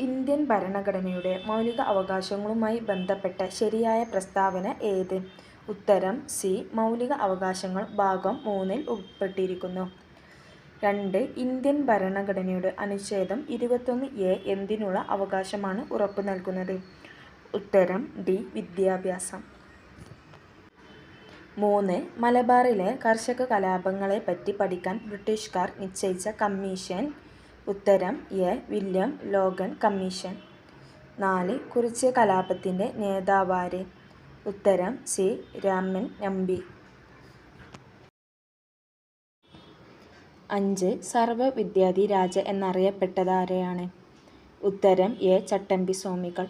Indian ഭരണഘടനയുടെ മൗലിക അവകാശങ്ങളുമായി ബന്ധപ്പെട്ട ശരിയായ പ്രസ്താവന ഏത്? ഉത്തരം സി. മൗലിക അവകാശങ്ങൾ ഭാഗം മൂന്നിൽ ഉൾപ്പെട്ടിരിക്കുന്നു. രണ്ട്. ഇന്ത്യൻ ഭരണഘടനയുടെ അനുച്ഛേദം ഇരുപത്തൊന്ന് എ എന്തിനുള്ള അവകാശമാണ് ഉറപ്പു നൽകുന്നത്? ഉത്തരം ഡി. വിദ്യാഭ്യാസം. മൂന്ന്. മലബാറിലെ കർഷക കലാപങ്ങളെപ്പറ്റി പഠിക്കാൻ ബ്രിട്ടീഷുകാർ നിശ്ചയിച്ച കമ്മീഷൻ? ഉത്തരം എ. William Logan commission. നാല്. കുറിച്യ കലാപത്തിന്റെ നേതാവാര്? ഉത്തരം സി. രാമൻ നമ്പി. അഞ്ച്. സർവവിദ്യാധിരാജ എന്നറിയപ്പെട്ടതാരെയാണ് ഉത്തരം എ. ചട്ടമ്പി സ്വാമികൾ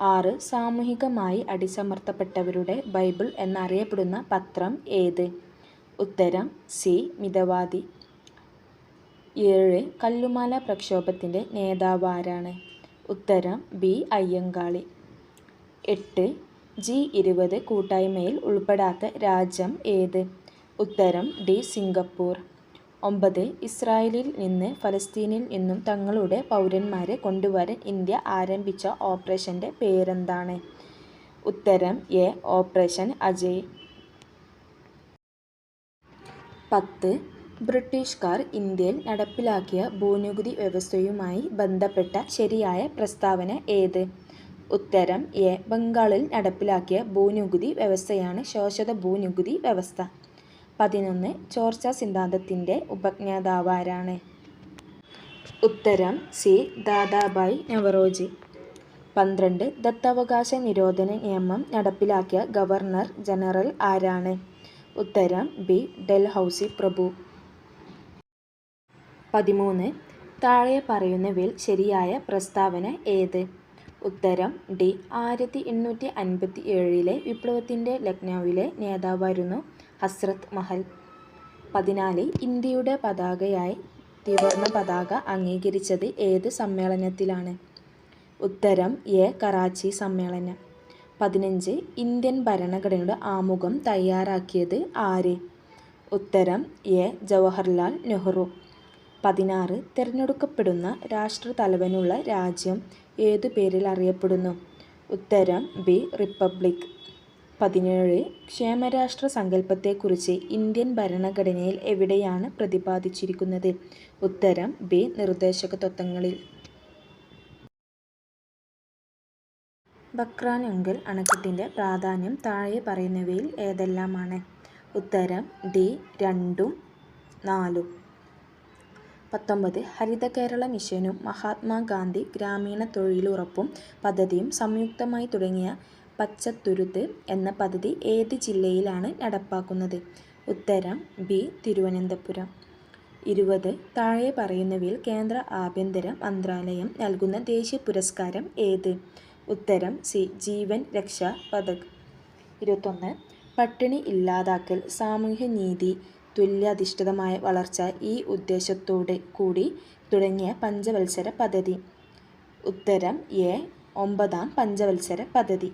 ആറ്. സാമൂഹികമായി അടിച്ചമർത്തപ്പെട്ടവരുടെ ബൈബിൾ എന്നറിയപ്പെടുന്ന പത്രം ഏത്? ഉത്തരം സി. മിതവാദി. ഏഴ്. കല്ലുമാല പ്രക്ഷോഭത്തിന്റെ നേതാവാരാണ്? ഉത്തരം ബി. അയ്യങ്കാളി. എട്ട്. ജി ഇരുപത് കൂട്ടായ്മയിൽ ഉൾപ്പെടാത്ത രാജ്യം ഏത്? ഉത്തരം ഡി. സിംഗപ്പൂർ. ഒമ്പത്. ഇസ്രായേലിൽ നിന്ന് ഫലസ്തീനിൽ നിന്നും തങ്ങളുടെ പൗരന്മാരെ കൊണ്ടുവരാൻ ഇന്ത്യ ആരംഭിച്ച ഓപ്പറേഷന്റെ പേരെന്താണ്? ഉത്തരം എ. ഓപ്പറേഷൻ അജയ്. പത്ത്. ബ്രിട്ടീഷുകാർ ഇന്ത്യയിൽ നടപ്പിലാക്കിയ ഭൂനികുതി വ്യവസ്ഥയുമായി ബന്ധപ്പെട്ട ശരിയായ പ്രസ്താവന ഏത്? ഉത്തരം എ. ബംഗാളിൽ നടപ്പിലാക്കിയ ഭൂനികുതി വ്യവസ്ഥയാണ് ശോഷത ഭൂനികുതി വ്യവസ്ഥ. പതിനൊന്ന്. ചോർച്ച സിദ്ധാന്തത്തിന്റെ ഉപജ്ഞാതാവാരാണ്? ഉത്തരം സി. ദാദാഭായ് നവറോജി. പന്ത്രണ്ട്. ദത്തവകാശ നിരോധന നിയമം നടപ്പിലാക്കിയ ഗവർണർ ജനറൽ ആരാണ്? ഉത്തരം ബി. ഡൽഹൌസി പ്രഭു. പതിമൂന്ന്. താഴെ പറയുന്നവയിൽ ശരിയായ പ്രസ്താവന ഏത്? ഉത്തരം ഡി. ആയിരത്തി എണ്ണൂറ്റി അൻപത്തി ഏഴിലെ വിപ്ലവത്തിന്റെ ലക്നൌവിലെ നേതാവായിരുന്നു ഹസ്രത് മഹൽ. പതിനാല്. ഇന്ത്യയുടെ പതാകയായി ത്രിവർണ പതാക അംഗീകരിച്ചത് ഏത് സമ്മേളനത്തിലാണ്? ഉത്തരം എ. കറാച്ചി സമ്മേളനം. പതിനഞ്ച്. ഇന്ത്യൻ ഭരണഘടനയുടെ ആമുഖം തയ്യാറാക്കിയത് ആര്? ഉത്തരം എ. ജവഹർലാൽ നെഹ്റു. പതിനാറ്. തിരഞ്ഞെടുക്കപ്പെടുന്ന രാഷ്ട്രത്തലവനുള്ള രാജ്യം ഏതു പേരിൽ അറിയപ്പെടുന്നു? ഉത്തരം ബി. റിപ്പബ്ലിക്. പതിനേഴ്. ക്ഷേമരാഷ്ട്ര സങ്കല്പത്തെക്കുറിച്ച് ഇന്ത്യൻ ഭരണഘടനയിൽ എവിടെയാണ് പ്രതിപാദിച്ചിരിക്കുന്നത്? ഉത്തരം ബി. നിർദ്ദേശക തത്വങ്ങളിൽ. ഭക്രാനംഗൽ അണക്കെട്ടിന്റെ പ്രാധാന്യം താഴെ പറയുന്നവയിൽ ഏതെല്ലാമാണ്? ഉത്തരം ഡി. രണ്ടും നാലും. പത്തൊമ്പത്. ഹരിത കേരള മിഷനും മഹാത്മാഗാന്ധി ഗ്രാമീണ തൊഴിലുറപ്പും പദ്ധതിയും സംയുക്തമായി തുടങ്ങിയ പച്ചത്തുരുത്ത് എന്ന പദ്ധതി ഏത് ജില്ലയിലാണ് നടപ്പാക്കുന്നത്? ഉത്തരം ബി. തിരുവനന്തപുരം. ഇരുപത്. താഴെ പറയുന്നവയിൽ കേന്ദ്ര ആഭ്യന്തര മന്ത്രാലയം നൽകുന്ന ദേശീയ പുരസ്കാരം ഏത്? ഉത്തരം സി. ജീവൻ രക്ഷാ പതക്. ഇരുപത്തൊന്ന്. പട്ടിണി ഇല്ലാതാക്കൽ, സാമൂഹ്യനീതി, തുല്യാധിഷ്ഠിതമായ വളർച്ച ഈ ഉദ്ദേശത്തോടെ കൂടി തുടങ്ങിയ പഞ്ചവത്സര പദ്ധതി? ഉത്തരം എ. ഒമ്പതാം പഞ്ചവത്സര പദ്ധതി.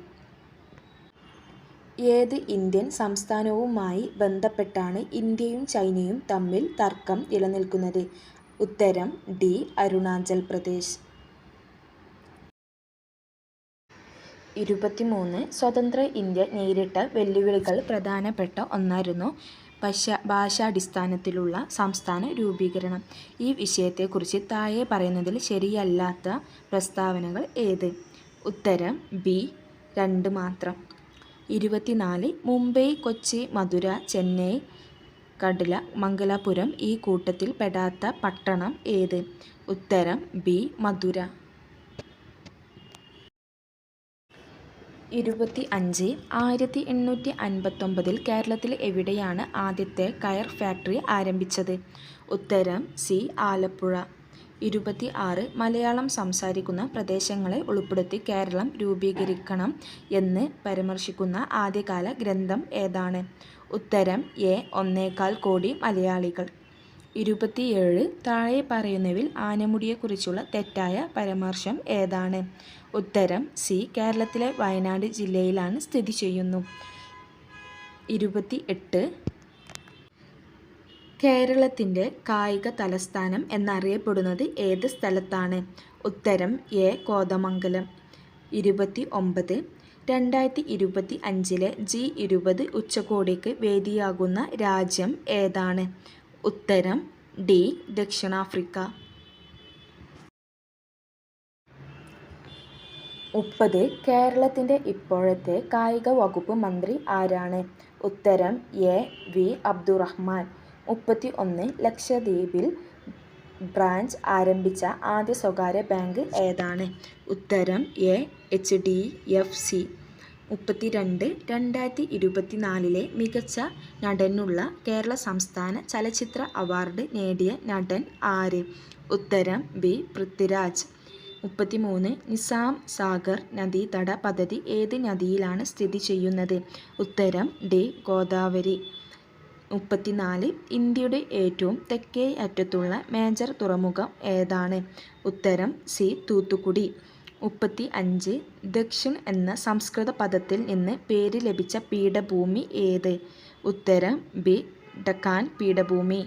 ഏത് ഇന്ത്യൻ സംസ്ഥാനവുമായി ബന്ധപ്പെട്ടാണ് ഇന്ത്യയും ചൈനയും തമ്മിൽ തർക്കം നിലനിൽക്കുന്നത്? ഉത്തരം ഡി. അരുണാചൽ പ്രദേശ്. ഇരുപത്തിമൂന്ന്. സ്വതന്ത്ര ഇന്ത്യ നേരിട്ട വെല്ലുവിളികൾ പ്രധാനപ്പെട്ട ഒന്നായിരുന്നു ഭാഷാടിസ്ഥാനത്തിലുള്ള സംസ്ഥാന രൂപീകരണം. ഈ വിഷയത്തെക്കുറിച്ച് താഴെ പറയുന്നതിൽ ശരിയല്ലാത്ത പ്രസ്താവനകൾ ഏത്? ഉത്തരം ബി. രണ്ട് മാത്രം. ഇരുപത്തിനാല്. മുംബൈ, കൊച്ചി, മധുര, ചെന്നൈ, കടല മംഗലാപുരം ഈ കൂട്ടത്തിൽ പെടാത്ത പട്ടണം ഏത്? ഉത്തരം ബി. മധുര. ഇരുപത്തിഅഞ്ച്. ആയിരത്തി എണ്ണൂറ്റി അൻപത്തൊമ്പതിൽ കേരളത്തിൽ എവിടെയാണ് ആദ്യത്തെ കയർ ഫാക്ടറി ആരംഭിച്ചത്? ഉത്തരം സി. ആലപ്പുഴ. ഇരുപത്തി ആറ് മലയാളം സംസാരിക്കുന്ന പ്രദേശങ്ങളെ ഉൾപ്പെടുത്തി കേരളം രൂപീകരിക്കണം എന്ന് പരാമർശിക്കുന്ന ആദ്യകാല ഗ്രന്ഥം ഏതാണ്? ഉത്തരം എ. ഒന്നേകാൽ കോടി മലയാളികൾ. ഇരുപത്തിഏഴ്. താഴെ പറയുന്നവിൽ ആനമുടിയെക്കുറിച്ചുള്ള തെറ്റായ പരാമർശം ഏതാണ്? ഉത്തരം സി. കേരളത്തിലെ വയനാട് ജില്ലയിലാണ് സ്ഥിതി ചെയ്യുന്നു. ഇരുപത്തി എട്ട് കേരളത്തിന്റെ കായിക തലസ്ഥാനം എന്നറിയപ്പെടുന്നത് ഏത് സ്ഥലത്താണ്? ഉത്തരം എ കോതമംഗലം ഇരുപത്തി ഒമ്പത് രണ്ടായിരത്തി ഇരുപത്തി അഞ്ചിലെ ജി ഇരുപത് ഉച്ചകോടിക്ക് വേദിയാകുന്ന രാജ്യം ഏതാണ് ഉത്തരം ഡി ദക്ഷിണാഫ്രിക്ക. മുപ്പത് കേരളത്തിന്റെ ഇപ്പോഴത്തെ കായിക വകുപ്പ് മന്ത്രി ആരാണ്? ഉത്തരം എ വി അബ്ദുറഹ്മാൻ. മുപ്പത്തി ഒന്ന് ലക്ഷദ്വീപിൽ ബ്രാഞ്ച് ആരംഭിച്ച ആദ്യ സ്വകാര്യ ബാങ്ക് ഏതാണ്? ഉത്തരം A H D F C. മുപ്പത്തി രണ്ട് രണ്ടായിരത്തി ഇരുപത്തി നാലിലെ മികച്ച നടനുള്ള കേരള സംസ്ഥാന ചലച്ചിത്ര അവാർഡ് നേടിയ നടൻ ആര്? ഉത്തരം ബി. പൃഥ്വിരാജ്. മുപ്പത്തി മൂന്ന് നിസാം സാഗർ നദീതട പദ്ധതി ഏത് നദിയിലാണ് സ്ഥിതി ചെയ്യുന്നത്? ഉത്തരം ഡി. ഗോദാവരി. മുപ്പത്തിനാല് ഇന്ത്യയുടെ ഏറ്റവും തെക്കേ അറ്റത്തുള്ള മേജർ തുറമുഖം ഏതാണ്? ഉത്തരം സി. തൂത്തുക്കുടി. മുപ്പത്തി അഞ്ച് ദക്ഷിൺ എന്ന സംസ്കൃത പദത്തിൽ നിന്ന് പേര് ലഭിച്ച പീഠഭൂമി ഏത്? ഉത്തരം ബി ഡക്കാൻ പീഠഭൂമി.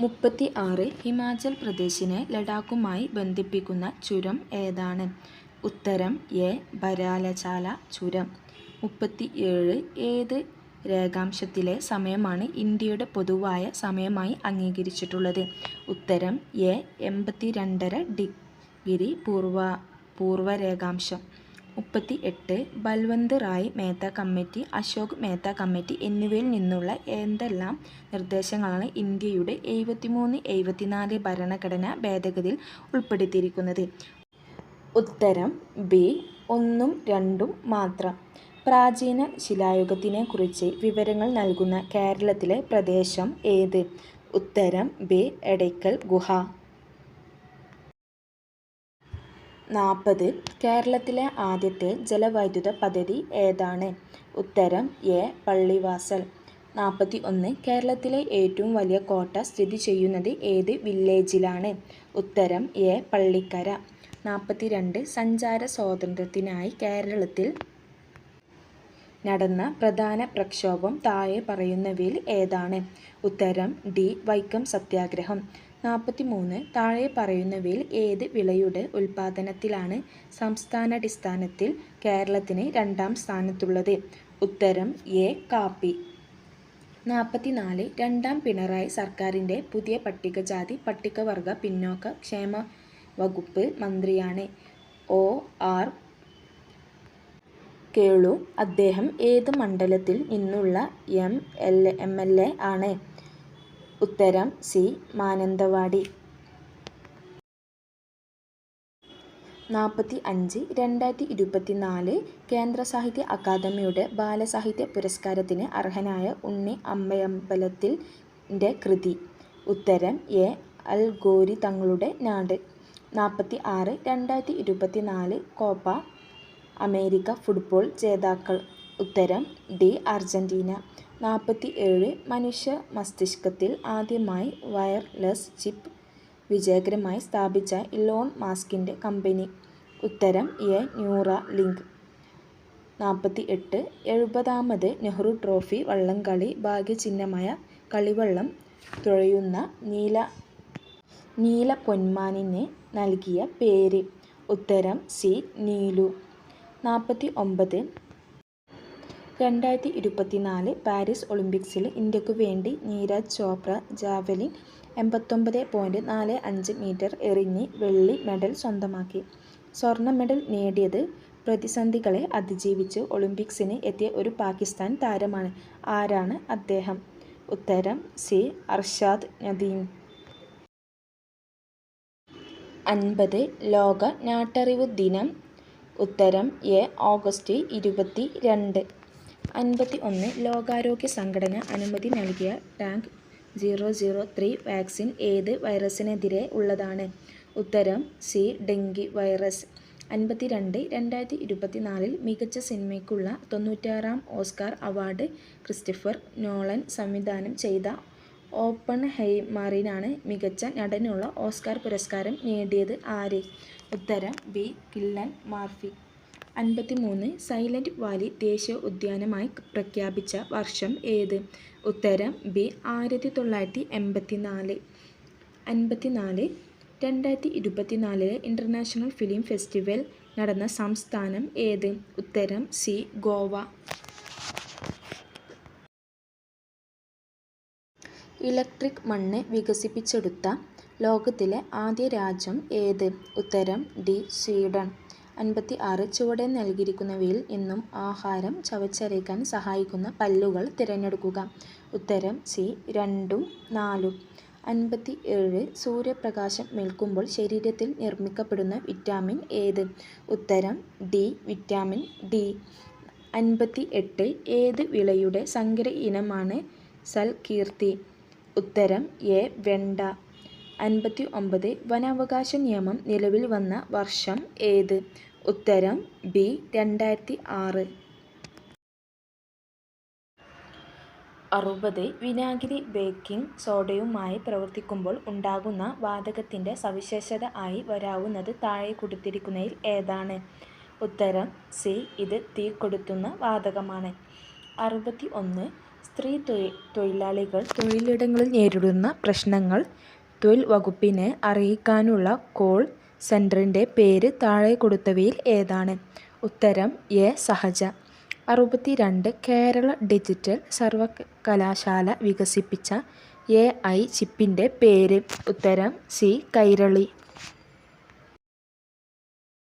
മുപ്പത്തി ആറ് ഹിമാചൽ പ്രദേശിനെ ലഡാക്കുമായി ബന്ധിപ്പിക്കുന്ന ചുരം ഏതാണ്? ഉത്തരം എ ബരാലചാല ചുരം. മുപ്പത്തി ഏഴ് ഏത് രേഖാംശത്തിലെ സമയമാണ് ഇന്ത്യയുടെ പൊതുവായ സമയമായി അംഗീകരിച്ചിട്ടുള്ളത്? ഉത്തരം എ എൺപത്തി രണ്ടര ഡിഗ്രി. പൂർവ പൂർവ പൂർവരേഖാംശം. മുപ്പത്തി എട്ട് ബൽവന്ത് റായ് മേത്ത കമ്മിറ്റി അശോക് മേത്ത കമ്മിറ്റി എന്നിവയിൽ നിന്നുള്ള എന്തെല്ലാം നിർദ്ദേശങ്ങളാണ് ഇന്ത്യയുടെ എഴുപത്തിമൂന്ന് എഴുപത്തിനാല് ഭരണഘടനാ ഭേദഗതിയിൽ ഉൾപ്പെടുത്തിയിരിക്കുന്നത്? ഉത്തരം ബി ഒന്നും രണ്ടും മാത്രം. പ്രാചീന ശിലായുഗത്തിനെക്കുറിച്ച് വിവരങ്ങൾ നൽകുന്ന കേരളത്തിലെ പ്രദേശം ഏത്? ഉത്തരം ബി എടയ്ക്കൽ ഗുഹ. നാൽപ്പത് കേരളത്തിലെ ആദ്യത്തെ ജലവൈദ്യുത പദ്ധതി ഏതാണ്? ഉത്തരം എ പള്ളിവാസൽ. നാൽപ്പത്തി ഒന്ന് കേരളത്തിലെ ഏറ്റവും വലിയ കോട്ട സ്ഥിതി ചെയ്യുന്നത് ഏത് വില്ലേജിലാണ്? ഉത്തരം എ പള്ളിക്കര. നാൽപ്പത്തി രണ്ട് സഞ്ചാര സ്വാതന്ത്ര്യത്തിനായി കേരളത്തിൽ നടന്ന പ്രധാന പ്രക്ഷോഭം താഴെ പറയുന്നവയിൽ ഏതാണ്? ഉത്തരം ഡി വൈക്കം സത്യാഗ്രഹം. നാൽപ്പത്തി മൂന്ന് താഴെ പറയുന്നവയിൽ ഏത് വിളയുടെ ഉൽപാദനത്തിലാണ് സംസ്ഥാനാടിസ്ഥാനത്തിൽ കേരളത്തിന് രണ്ടാം സ്ഥാനത്തുള്ളത്? ഉത്തരം എ കാപ്പി. നാൽപ്പത്തി നാല് രണ്ടാം പിണറായി സർക്കാരിന്റെ പുതിയ പട്ടികജാതി പട്ടികവർഗ പിന്നോക്ക ക്ഷേമ വകുപ്പ് മന്ത്രിയാണ് ഒ. ആർ. കേളു. അദ്ദേഹം ഏത് മണ്ഡലത്തിൽ നിന്നുള്ള M. L. M. L. A. ആണ്? ഉത്തരം സി. മാനന്തവാടി. നാൽപ്പത്തി അഞ്ച് രണ്ടായിരത്തി ഇരുപത്തി നാല് കേന്ദ്ര സാഹിത്യ അക്കാദമിയുടെ ബാലസാഹിത്യ പുരസ്കാരത്തിന് അർഹനായ ഉണ്ണി അമ്മയമ്പലത്തിൽ കൃതി. ഉത്തരം എ. അൽ ഗോരി തങ്ങളുടെ നാട്. നാൽപ്പത്തി ആറ് രണ്ടായിരത്തി ഇരുപത്തി നാല് കോപ്പ അമേരിക്ക ഫുട്ബോൾ ജേതാക്കൾ. ഉത്തരം ഡി. അർജന്റീന നാൽപ്പത്തി ഏഴ് മനുഷ്യ മസ്തിഷ്കത്തിൽ ആദ്യമായി വയർലെസ് ചിപ്പ് വിജയകരമായി സ്ഥാപിച്ച ഇലോൺ മാസ്കിന്റെ കമ്പനി. ഉത്തരം എ. Neuralink. നാൽപ്പത്തി എട്ട് എഴുപതാമത് നെഹ്റു ട്രോഫി വള്ളംകളി ഭാഗ്യചിഹ്നമായ കളിവള്ളം തുഴയുന്ന നീല നീല പൊന്മാനിന് നൽകിയ പേര്. ഉത്തരം സി. നീലു. നാൽപ്പത്തി ഒമ്പത് രണ്ടായിരത്തി ഇരുപത്തി നാല് പാരീസ് ഒളിമ്പിക്സിൽ ഇന്ത്യക്കു വേണ്ടി നീരജ് ചോപ്ര ജാവലിൻ എൺപത്തൊമ്പത് പോയിന്റ് നാല് അഞ്ച് മീറ്റർ എറിഞ്ഞ് വെള്ളി മെഡൽ സ്വന്തമാക്കി. സ്വർണ മെഡൽ നേടിയത് പ്രതിസന്ധികളെ അതിജീവിച്ച്. ഒളിമ്പിക്സിന് എത്തിയ ഒരു പാകിസ്ഥാൻ താരമാണ് ആരാണ് അദ്ദേഹം? ഉത്തരം സി. അർഷാദ് നദീം. അൻപത് ലോക നാട്ടറിവ് ദിനം. ഉത്തരം എ. ഓഗസ്റ്റ് ഇരുപത്തി രണ്ട് അൻപത്തി ഒന്ന് ലോകാരോഗ്യ സംഘടന അനുമതി നൽകിയ TAK zero zero three vaccine ഏത് വൈറസിനെതിരെ ഉള്ളതാണ്? ഉത്തരം സി ഡെങ്കി വൈറസ്. അൻപത്തി രണ്ട് രണ്ടായിരത്തി ഇരുപത്തി നാലിൽ മികച്ച സിനിമയ്ക്കുള്ള തൊണ്ണൂറ്റാറാം ഓസ്കാർ അവാർഡ് ക്രിസ്റ്റഫർ നോളൻ സംവിധാനം ചെയ്ത ഓപ്പൺ ഹൈമാറിനാണ് മികച്ച നടനുള്ള ഓസ്കാർ പുരസ്കാരം നേടിയത് ആര്? ഉത്തരം ബി കില്ലൻ മാർഫി. അൻപത്തി മൂന്ന് സൈലന്റ് വാലി ദേശീയ ഉദ്യാനമായി പ്രഖ്യാപിച്ച വർഷം ഏത്? ഉത്തരം ബി ആയിരത്തി തൊള്ളായിരത്തി എൺപത്തി നാല് അൻപത്തി നാല് രണ്ടായിരത്തി ഇരുപത്തിനാലിലെ ഇന്റർനാഷണൽ ഫിലിം ഫെസ്റ്റിവൽ നടന്ന സംസ്ഥാനം ഏത്? ഉത്തരം സി ഗോവ. ഇലക്ട്രിക് മണ്ണ് വികസിപ്പിച്ചെടുത്ത ലോകത്തിലെ ആദ്യ രാജ്യം ഏത്? ഉത്തരം ഡി സ്വീഡൻ. അൻപത്തി ആറ് ചുവടെ നൽകിയിരിക്കുന്നവയിൽ നിന്നും ആഹാരം ചവച്ചരയ്ക്കാൻ സഹായിക്കുന്ന പല്ലുകൾ തിരഞ്ഞെടുക്കുക. ഉത്തരം സി രണ്ടും നാലും. അൻപത്തി ഏഴ് സൂര്യപ്രകാശം മേൽക്കുമ്പോൾ ശരീരത്തിൽ നിർമ്മിക്കപ്പെടുന്ന വിറ്റാമിൻ ഏത്? ഉത്തരം ഡി വിറ്റാമിൻ ഡി. അൻപത്തി എട്ട് ഏത് വിളയുടെ സങ്കര ഇനമാണ് സൽകീർത്തി? ഉത്തരം എ വെണ്ട. അൻപത്തി ഒമ്പത് വനാവകാശ നിയമം നിലവിൽ വന്ന വർഷം ഏത്? ഉത്തരം ബി രണ്ടായിരത്തി ആറ് അറുപത് വിനാഗിരി ബേക്കിംഗ് സോഡയുമായി പ്രവർത്തിക്കുമ്പോൾ ഉണ്ടാകുന്ന വാതകത്തിന്റെ സവിശേഷത ആയി വരാവുന്നത് താഴെ കൊടുത്തിരിക്കുന്നതിൽ ഏതാണ്? ഉത്തരം സി ഇത് തീ കൊടുത്തുന്ന വാതകമാണ്. അറുപത്തി ഒന്ന് സ്ത്രീ തൊഴി തൊഴിലാളികൾ തൊഴിലിടങ്ങളിൽ നേരിടുന്ന പ്രശ്നങ്ങൾ തൊഴിൽ വകുപ്പിനെ അറിയിക്കാനുള്ള കോൾ സെന്ററിന്റെ പേര് താഴെ കൊടുത്തവയിൽ ഏതാണ്? ഉത്തരം എ സഹജ. അറുപത്തി രണ്ട് കേരള ഡിജിറ്റൽ സർവകലാശാല വികസിപ്പിച്ച എ ഐ ചിപ്പിന്റെ പേര്. ഉത്തരം സി കൈരളി.